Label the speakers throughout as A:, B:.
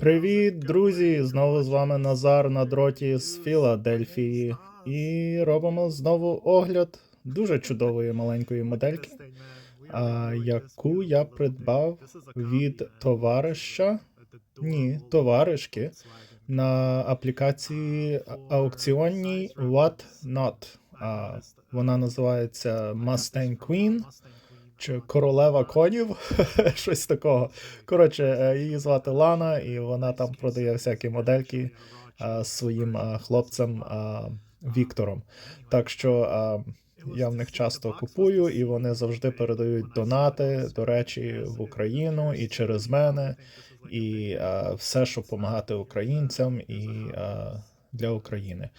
A: Привіт, друзі! Знову з вами Назар на дроті з Філадельфії. І робимо знову огляд дуже чудової маленької модельки, яку я придбав від товариша, ні, товаришки на аплікації аукціонній Whatnot. А, Вона називається Mustang Queen чи королева конів, щось такого. Коротше, е, її звати Лана, і вона там продає всякі модельки е, своїм е, хлопцем Віктором. Так що я в них часто купую, і вони завжди передають донати, до речі, в Україну і через мене, і е, все, щоб допомагати українцям і е, для України.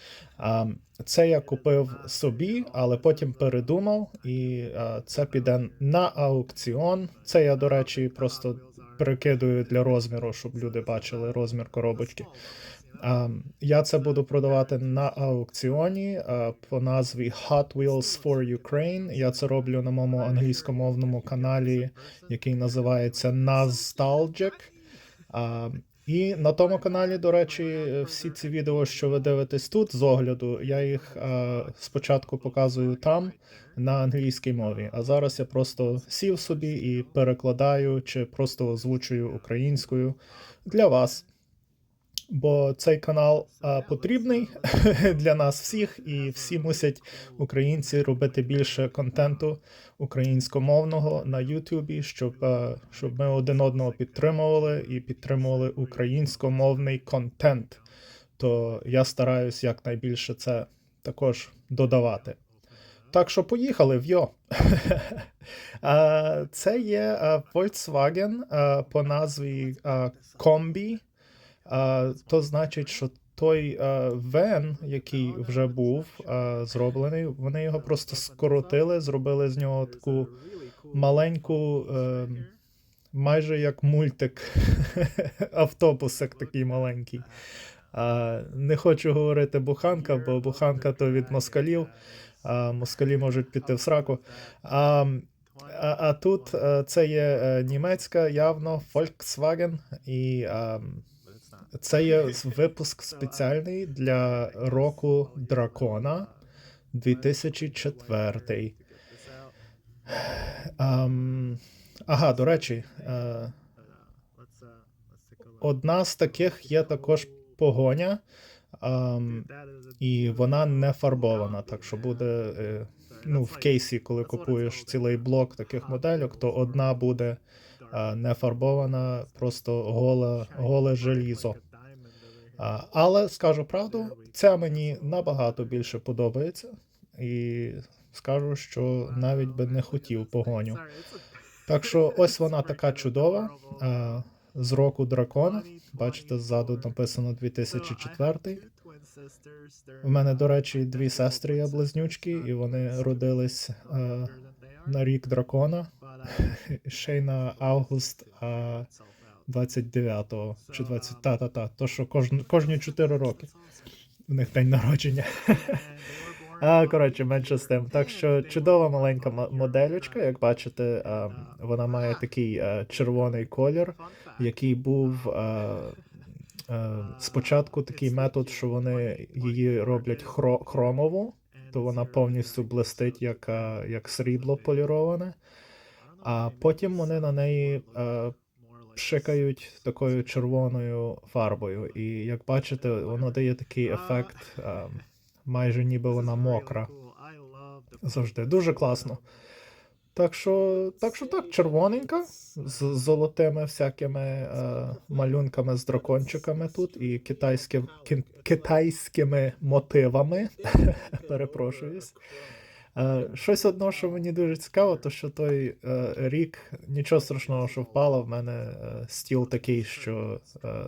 A: Це я купив собі, але потім передумав, і це піде на аукціон. Це я, до речі, просто перекидую для розміру, щоб люди бачили розмір коробочки. Я це буду продавати на аукціоні по назві Hot Wheels for Ukraine. Я це роблю на моєму англійськомовному каналі, який називається Nostalgic. А, і на тому каналі, до речі, всі ці відео, що ви дивитесь тут з огляду, я їх е, спочатку показую там на англійській мові. А зараз я просто сів собі і перекладаю чи просто озвучую українською для вас. Бо цей канал а, потрібний для нас всіх, і всі мусять українці робити більше контенту українськомовного на Ютубі, щоб, а, щоб ми один одного підтримували і підтримували українськомовний контент. То я стараюсь якнайбільше це також додавати. Так що поїхали в йо. Це є Volkswagen по назві Комбі. То значить, що той вен, який вже був зроблений, вони його просто скоротили, зробили з нього таку маленьку, е, майже як мультик, автобусик такий маленький. Не хочу говорити буханка, бо буханка то від москалів, а москалі можуть піти в сраку. А, а, а тут е, це є е, німецька, явно Volkswagen, і а, це є випуск спеціальний для року Дракона 2004. Ам, ага, до речі, е, одна з таких є також погоня, ам, і вона не фарбована. Так що буде е, ну, в кейсі, коли купуєш цілий блок таких модельок, то одна буде е, не фарбована, просто голе, голе желізо. Але скажу правду, ця мені набагато більше подобається, і скажу, що навіть би не хотів погоню. Так що ось вона така чудова з року дракона. Бачите, ззаду написано 2004. У мене, до речі, дві сестри є близнючки, і вони родились на рік дракона. Ще й на август. А, 29-го чи 20... Та-та-та. То, що кожні, кожні 4 роки. У них день народження. А, коротше, менше з тим. Так що чудова маленька м- як бачите, а, вона має такий а, червоний колір, який був а, а, спочатку такий метод, що вони її роблять хро- хромову, то вона повністю блистить як, а, як срібло поліроване. А потім вони на неї а, пшикають такою червоною фарбою. І як бачите, воно дає такий ефект, а, майже ніби вона мокра. Завжди дуже класно. Так що, так що так, червоненька, з золотими всякими е, малюнками з дракончиками тут і китайські, китайськими мотивами. Перепрошуюсь. Е, щось одно, що мені дуже цікаво, то що той е, рік нічого страшного, що впало. В мене е, стіл такий, що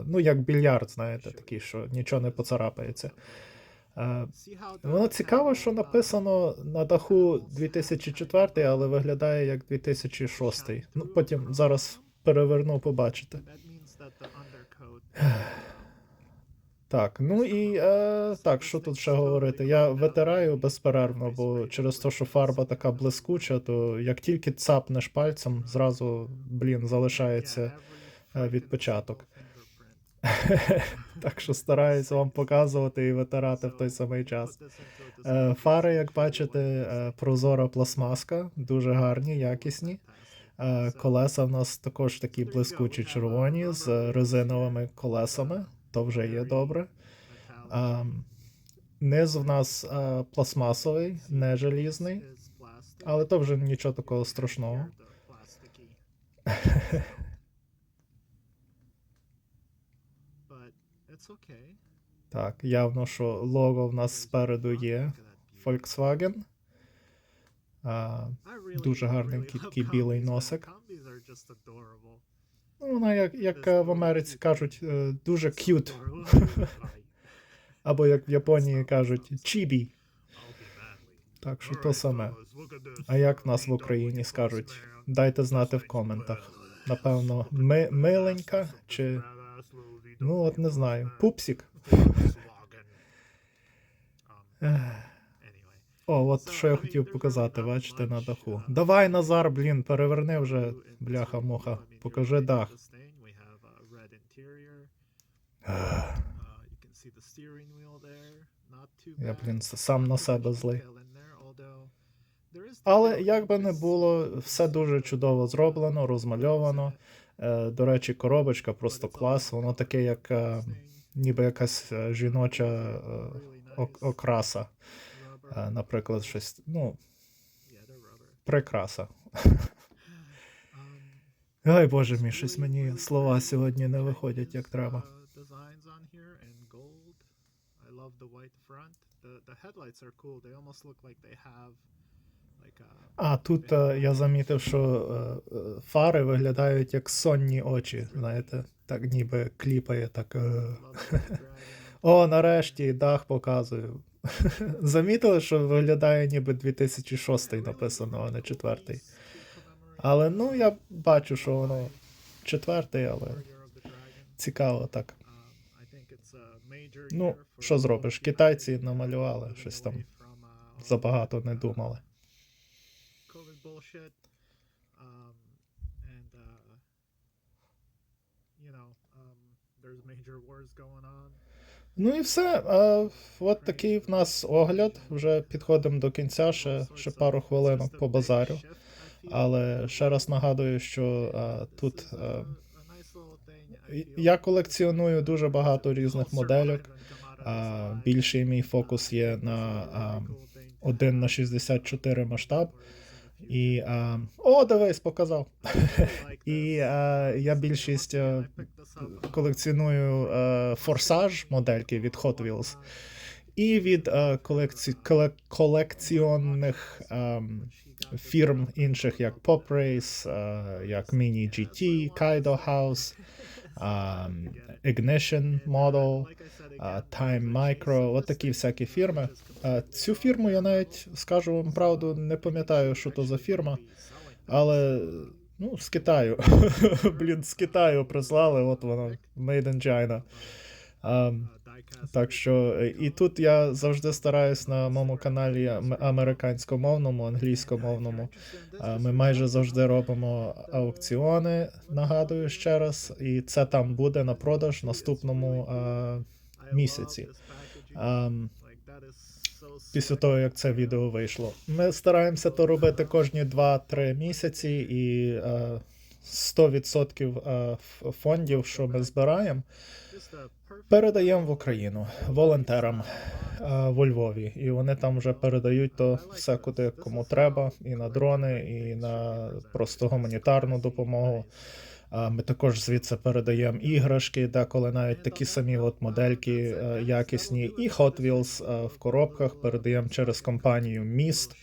A: ну як більярд, знаєте, такий, що нічого не поцарапається. Воно цікаво, що написано на даху 2004, але виглядає як 2006. Ну, потім зараз переверну, побачите. Так, ну і е, так, що тут ще говорити? Я витираю безперервно, бо через те, що фарба така блискуча, то як тільки цапнеш пальцем, зразу, блін, залишається е, відпечаток. Так що стараюсь вам показувати і витирати в той самий час. Е, Фари, як бачите, е, прозора пластмаска, дуже гарні, якісні. Колеса в нас також такі блискучі червоні з резиновими колесами, то вже є добре. А, Низ в нас е, пластмасовий, не желізний, але то вже нічого такого страшного. Так, явно, що лого в нас спереду є. Volkswagen. А,
B: Дуже гарний такий білий носик.
A: Ну, вона, як, як е, в Америці кажуть, е, дуже cute. Або як в Японії кажуть, чібі. Так що то саме. А як в нас в Україні скажуть? Дайте знати в коментах. Напевно, ми, миленька чи. Ну, от не знаю. Пупсік. О, от що я хотів показати, бачите, на даху. Давай, Назар, блін, переверни вже, бляха-муха. Покажи дах.
B: Я, блін, сам на себе злий.
A: Але як би не було, все дуже чудово зроблено, розмальовано. Е, До речі, коробочка просто клас. Воно таке, як е, ніби якась е, жіноча ок- окраса. Е, Наприклад, щось, ну, прикраса. Ай, боже мій, щось мені слова сьогодні не виходять як треба. А тут е, я замітив, що е, фари виглядають як сонні очі, знаєте, так ніби кліпає, так. О, нарешті дах показую. Замітили, що виглядає ніби 2006 написано, а не четвертий. Але ну я бачу, що воно четвертий, але цікаво так.
B: Ну, що зробиш? Китайці намалювали щось там
A: Забагато не думали.
B: And, uh, um, there's major wars going on.
A: Ну і все. А, от такий в нас огляд. Вже підходимо до кінця, ще, ще пару хвилинок по базарю. Але ще раз нагадую, що а, тут а, я колекціоную дуже багато різних модельок. А, більший мій фокус є на а, 1 на 64 масштаб. І а, о, дивись, показав. І а, я більшість а, колекціоную е, форсаж модельки від Hot Wheels і від е, колекці... коле... колекціонних ем, фірм інших, як Pop Race, е, як Mini GT, Kaido House, ем, Ignition Model, uh, Time Micro, от такі всякі фірми. Uh, цю фірму я навіть скажу вам правду, не пам'ятаю, що то за фірма, але ну, з Китаю. Блін, з Китаю прислали, от воно, Made in China. Ем, так що е, і тут я завжди стараюсь на моєму каналі американськомовному, англійськомовному. е, Ми майже завжди робимо аукціони, нагадую ще раз, і це там буде на продаж в наступному е, місяці. Ем, після того, як це відео вийшло. Ми стараємося то робити кожні 2-3 місяці, і е, 100% е, фондів, що ми збираємо, передаємо в Україну волонтерам е, во Львові. І вони там вже передають то все, куди кому треба, і на дрони, і на просто гуманітарну допомогу. А Ми також звідси передаємо іграшки, деколи навіть такі самі от модельки е, якісні, і Hot Wheels е, в коробках передаємо через компанію Міст.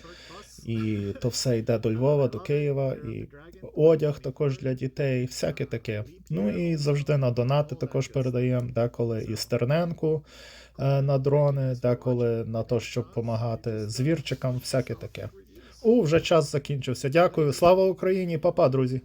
A: І то все йде до Львова, до Києва, і одяг також для дітей, всяке таке. Ну і завжди на донати також передаємо деколи і стерненку е, на дрони, деколи на те, щоб допомагати звірчикам, всяке таке. У, вже час закінчився. Дякую. Слава Україні, папа, друзі.